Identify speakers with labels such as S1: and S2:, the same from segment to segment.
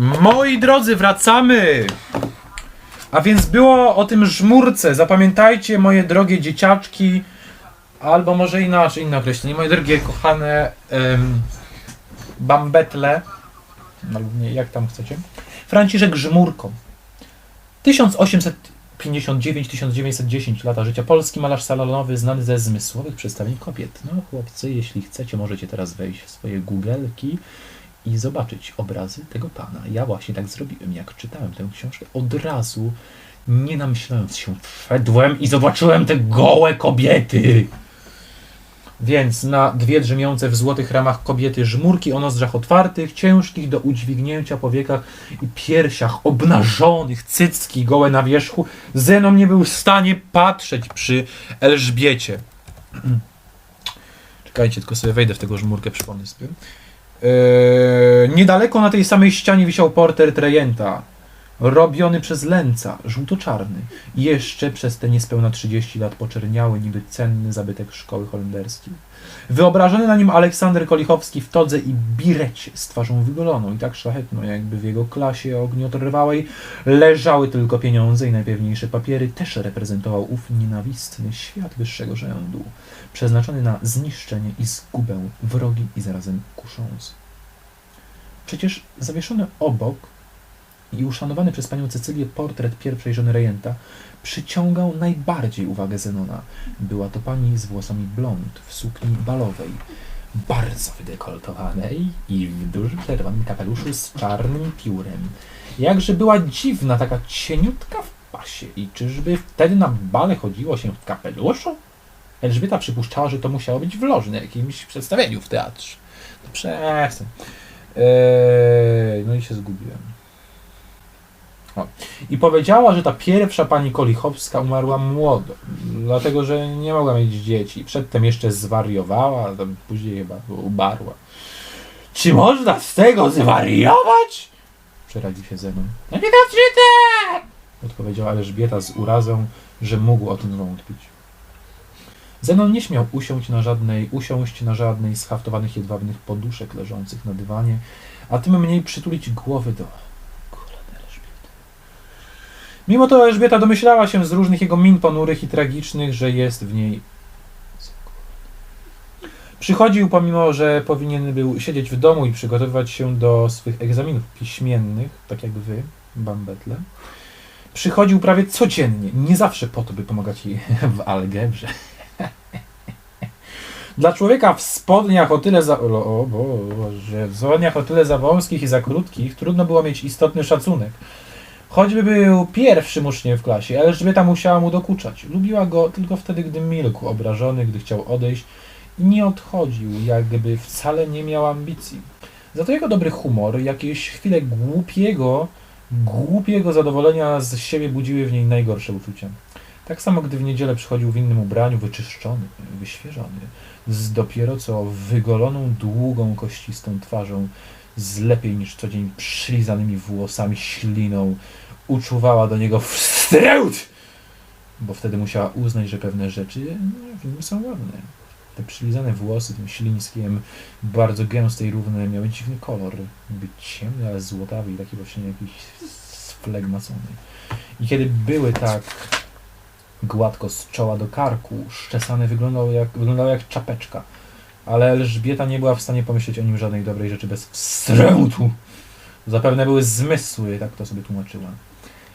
S1: Moi drodzy, wracamy! A więc było o tym żmurce. Zapamiętajcie, moje drogie dzieciaczki, albo może inaczej, inne określenie. Moje drogie, kochane bambetle, albo nie, jak tam chcecie. Franciszek Żmurko. 1859-1910 lata życia. Polski malarz salonowy, znany ze zmysłowych przedstawień kobiet. No chłopcy, jeśli chcecie, możecie teraz wejść w swoje google'ki i zobaczyć obrazy tego pana. Ja właśnie tak zrobiłem, jak czytałem tę książkę. Od razu, nie namyślając się, wszedłem i zobaczyłem te gołe kobiety. Więc na dwie drzemiące w złotych ramach kobiety żmurki o nozdrzach otwartych, ciężkich do udźwignięcia powiekach i piersiach obnażonych, cycki gołe na wierzchu, Zenon nie był w stanie patrzeć przy Elżbiecie. Czekajcie, tylko sobie wejdę w tego żmurkę, przypomnę sobie. Eee, niedaleko na tej samej ścianie wisiał portret rejenta, robiony przez Lęca, żółto-czarny. Jeszcze przez te niespełna 30 lat poczerniały niby cenny zabytek szkoły holenderskiej. Wyobrażony na nim Aleksander Kolichowski w todze i birecie z twarzą wygoloną i tak szlachetną, jakby w jego klasie ogniotrwałej leżały tylko pieniądze i najpewniejsze papiery, też reprezentował ów nienawistny świat wyższego rzędu, przeznaczony na zniszczenie i zgubę wrogi i zarazem kuszący. Przecież zawieszony obok i uszanowany przez panią Cecylię portret pierwszej żony rejenta przyciągał najbardziej uwagę Zenona. Była to pani z włosami blond w sukni balowej, bardzo wydekoltowanej i w dużym czerwonym kapeluszu z czarnym piórem. Jakże była dziwna, taka cieniutka w pasie i czyżby wtedy na bale chodziło się w kapeluszu? Elżbieta przypuszczała, że to musiało być w loży na jakimś przedstawieniu w teatrze. No przestań. Eee, no i się zgubiłem. O. I powiedziała, że ta pierwsza pani Kolichowska umarła młodo, dlatego że nie mogła mieć dzieci. Przedtem jeszcze zwariowała, tam później chyba ubarła. Czy można z tego zwariować? Przeraził się Zenon. No nie znaczy tak! Odpowiedziała Elżbieta z urazą, że mógł o tym wątpić. Zenon nie śmiał usiąść na żadnej, usiąść na żadnej z haftowanych jedwabnych poduszek leżących na dywanie, a tym mniej przytulić głowy do. Mimo to Elżbieta domyślała się z różnych jego min ponurych i tragicznych, że jest w niej Przychodził, pomimo że powinien był siedzieć w domu i przygotowywać się do swych egzaminów piśmiennych, tak jak wy, bambetle. Przychodził prawie codziennie, nie zawsze po to, by pomagać jej w algebrze. Dla człowieka w spodniach o tyle za... O Boże, w spodniach o tyle za wąskich i za krótkich trudno było mieć istotny szacunek. Choćby był pierwszym uczniem w klasie, Elżbieta musiała mu dokuczać. Lubiła go tylko wtedy, gdy milkł, obrażony, gdy chciał odejść i nie odchodził, jakby wcale nie miał ambicji. Za to jego dobry humor, jakieś chwile głupiego, głupiego zadowolenia z siebie budziły w niej najgorsze uczucia. Tak samo, gdy w niedzielę przychodził w innym ubraniu, wyczyszczony, wyświeżony, z dopiero co wygoloną, długą, kościstą twarzą, z lepiej niż co dzień przylizanymi włosami, śliną, uczuwała do niego wstręt, bo wtedy musiała uznać, że pewne rzeczy w nim są ładne. Te przylizane włosy, tym ślińskiem, bardzo gęste i równe, miały dziwny kolor, jakby ciemny, ale złotawy i taki właśnie jakiś sflegmacony. I kiedy były tak gładko z czoła do karku, szczesane wyglądało jak, wyglądało jak czapeczka. Ale Elżbieta nie była w stanie pomyśleć o nim żadnej dobrej rzeczy bez wstrętu. Zapewne były zmysły, tak to sobie tłumaczyła.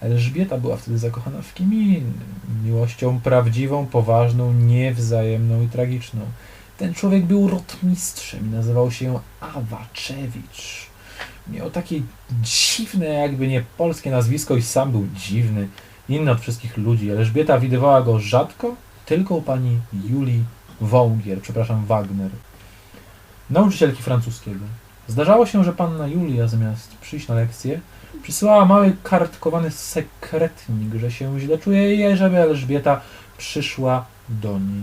S1: Elżbieta była wtedy zakochana w kim innym. Miłością prawdziwą, poważną, niewzajemną i tragiczną. Ten człowiek był rotmistrzem i nazywał się Awaczewicz. Miał takie dziwne, jakby nie polskie nazwisko i sam był dziwny, inny od wszystkich ludzi. Elżbieta widywała go rzadko, tylko u pani Julii Wągier, przepraszam, Wagner, nauczycielki francuskiego. Zdarzało się, że panna Julia zamiast przyjść na lekcję, przysyłała mały kartkowany sekretnik, że się źle czuje i żeby Elżbieta przyszła do niej.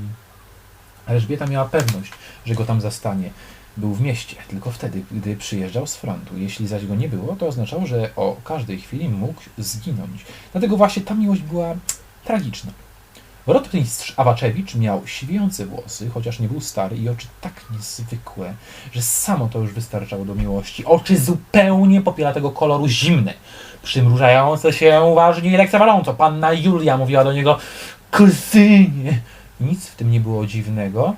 S1: Elżbieta miała pewność, że go tam zastanie. Był w mieście, tylko wtedy, gdy przyjeżdżał z frontu. Jeśli zaś go nie było, to oznaczało, że o każdej chwili mógł zginąć. Dlatego właśnie ta miłość była tragiczna. Rotmistrz Awaczewicz miał siwiejące włosy, chociaż nie był stary i oczy tak niezwykłe, że samo to już wystarczało do miłości. Oczy zupełnie popielatego koloru zimne, przymrużające się uważnie i lekceważąco. Panna Julia mówiła do niego kuzynie. Nic w tym nie było dziwnego,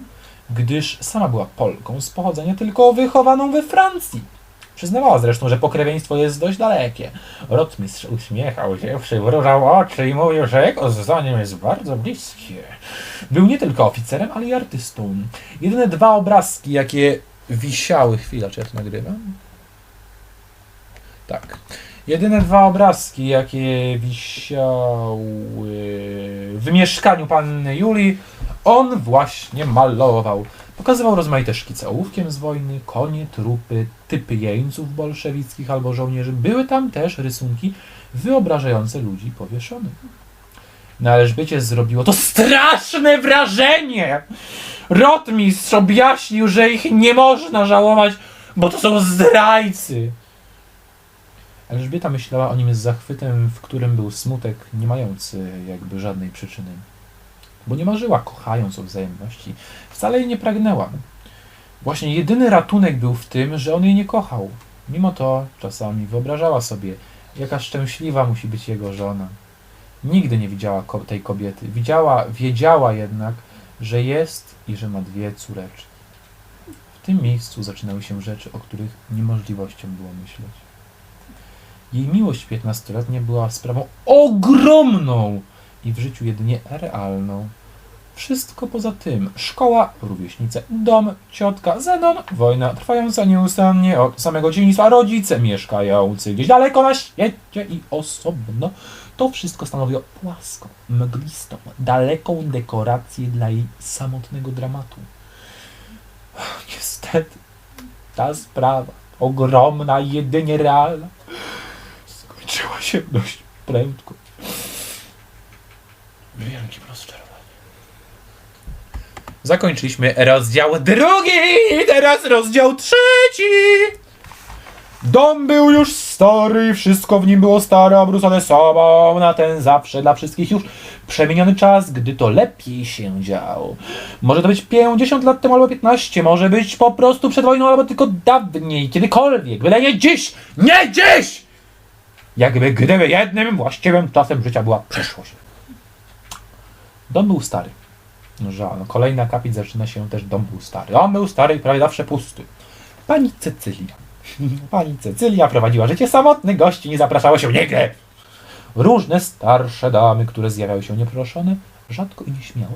S1: gdyż sama była Polką z pochodzenia tylko wychowaną we Francji. Przyznawała zresztą, że pokrewieństwo jest dość dalekie. Rotmistrz uśmiechał się, przywróżał oczy i mówił, że jego zdaniem jest bardzo bliskie. Był nie tylko oficerem, ale i artystą. Jedyne dwa obrazki, jakie wisiały... Chwila, czy ja to nagrywam? Tak. Jedyne dwa obrazki, jakie wisiały w mieszkaniu panny Julii, on właśnie malował. Pokazywał rozmaite szkice ołówkiem z wojny, konie, trupy, typy jeńców bolszewickich albo żołnierzy. Były tam też rysunki wyobrażające ludzi powieszonych. Na Elżbiecie zrobiło to straszne wrażenie! Rotmistrz objaśnił, że ich nie można żałować, bo to są zdrajcy. Elżbieta myślała o nim z zachwytem, w którym był smutek, nie mający jakby żadnej przyczyny. Bo nie marzyła, kochając o wzajemności. Wcale jej nie pragnęła. Właśnie jedyny ratunek był w tym, że on jej nie kochał. Mimo to czasami wyobrażała sobie, jaka szczęśliwa musi być jego żona. Nigdy nie widziała tej kobiety. Widziała, wiedziała jednak, że jest i że ma dwie córeczki. W tym miejscu zaczynały się rzeczy, o których niemożliwością było myśleć. Jej miłość piętnastoletnia była sprawą ogromną i w życiu jedynie realną. Wszystko poza tym. Szkoła, rówieśnice, dom, ciotka, Zenon, wojna trwająca nieustannie od samego dzieciństwa, rodzice mieszkający gdzieś daleko na świecie i osobno. To wszystko stanowiło płaską, mglistą, daleką dekorację dla jej samotnego dramatu. Niestety, ta sprawa, ogromna jedynie realna, dość prędko. Wielkim rozczarowaniem. Zakończyliśmy rozdział drugi, teraz rozdział trzeci. Dom był już stary, wszystko w nim było stare, obrócone sobą na ten zawsze dla wszystkich już przemieniony czas, gdy to lepiej się działo. Może to być 50 lat temu albo 15, może być po prostu przed wojną albo tylko dawniej, kiedykolwiek, byle nie dziś, nie dziś! Jakby gdyby jednym właściwym czasem życia była przeszłość. Dom był stary. Żal, kolejny akapit zaczyna się też dom był stary. On był stary i prawie zawsze pusty. Pani Cecylia. Pani Cecylia prowadziła życie samotne, gości nie zapraszało się nigdy. Różne starsze damy, które zjawiały się nieproszone, rzadko i nieśmiało,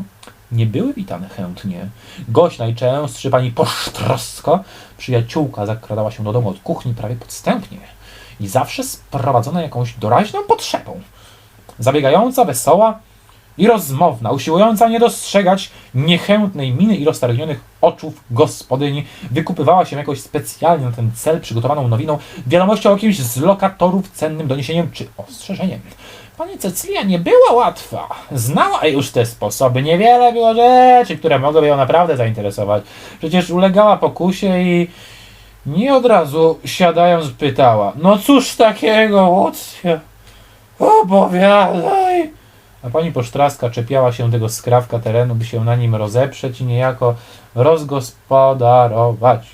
S1: nie były witane chętnie. Gość najczęstszy, pani Posztrosko, przyjaciółka zakradała się do domu od kuchni prawie podstępnie i zawsze sprowadzona jakąś doraźną potrzebą. Zabiegająca, wesoła i rozmowna, usiłująca nie dostrzegać niechętnej miny i roztargnionych oczów gospodyni, wykupywała się jakoś specjalnie na ten cel przygotowaną nowiną, wiadomością o kimś z lokatorów, cennym doniesieniem czy ostrzeżeniem. Pani Cecylia nie była łatwa. Znała już te sposoby. Niewiele było rzeczy, które mogłyby ją naprawdę zainteresować. Przecież ulegała pokusie i nie od razu siadając pytała. No cóż takiego, Łucja? Opowiadaj. A pani Posztraska czepiała się tego skrawka terenu, by się na nim rozeprzeć i niejako rozgospodarować.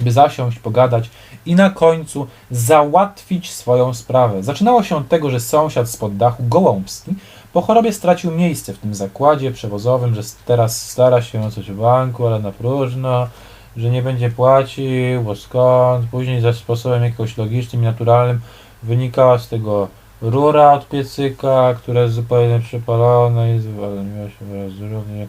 S1: By zasiąść, pogadać i na końcu załatwić swoją sprawę. Zaczynało się od tego, że sąsiad spod dachu, Gołąbski, po chorobie stracił miejsce w tym zakładzie przewozowym, że teraz stara się o coś w banku, ale na próżno, że nie będzie płacił, bo skąd. Później za sposobem jakimś logicznym i naturalnym wynikała z tego rura od piecyka, która jest zupełnie przypalona i zwolniła się wraz z równie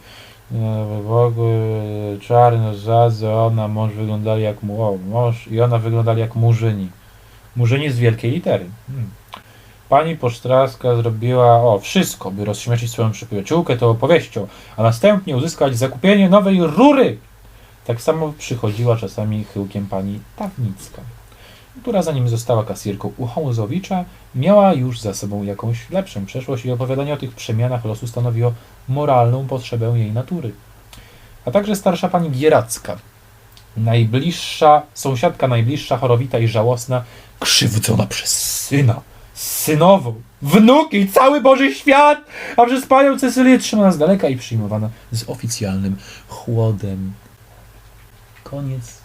S1: w ogóle czarno zadze, ona, mąż wyglądali jak mu, o, mąż i ona wyglądali jak murzyni. Murzyni z wielkiej litery. Hmm. Pani Posztraska zrobiła o wszystko, by rozśmieszyć swoją przyjaciółkę tą opowieścią, a następnie uzyskać zakupienie nowej rury. Tak samo przychodziła czasami chyłkiem pani Tawnicka, która zanim została kasjerką u Hołzowicza, miała już za sobą jakąś lepszą przeszłość i opowiadanie o tych przemianach losu stanowiło moralną potrzebę jej natury. A także starsza pani Gieracka, najbliższa, sąsiadka najbliższa, chorowita i żałosna, krzywdzona przez syna, synową, wnuki, cały Boży świat, a przez panią Cecylię trzymana z daleka i przyjmowana z oficjalnym chłodem. Koniec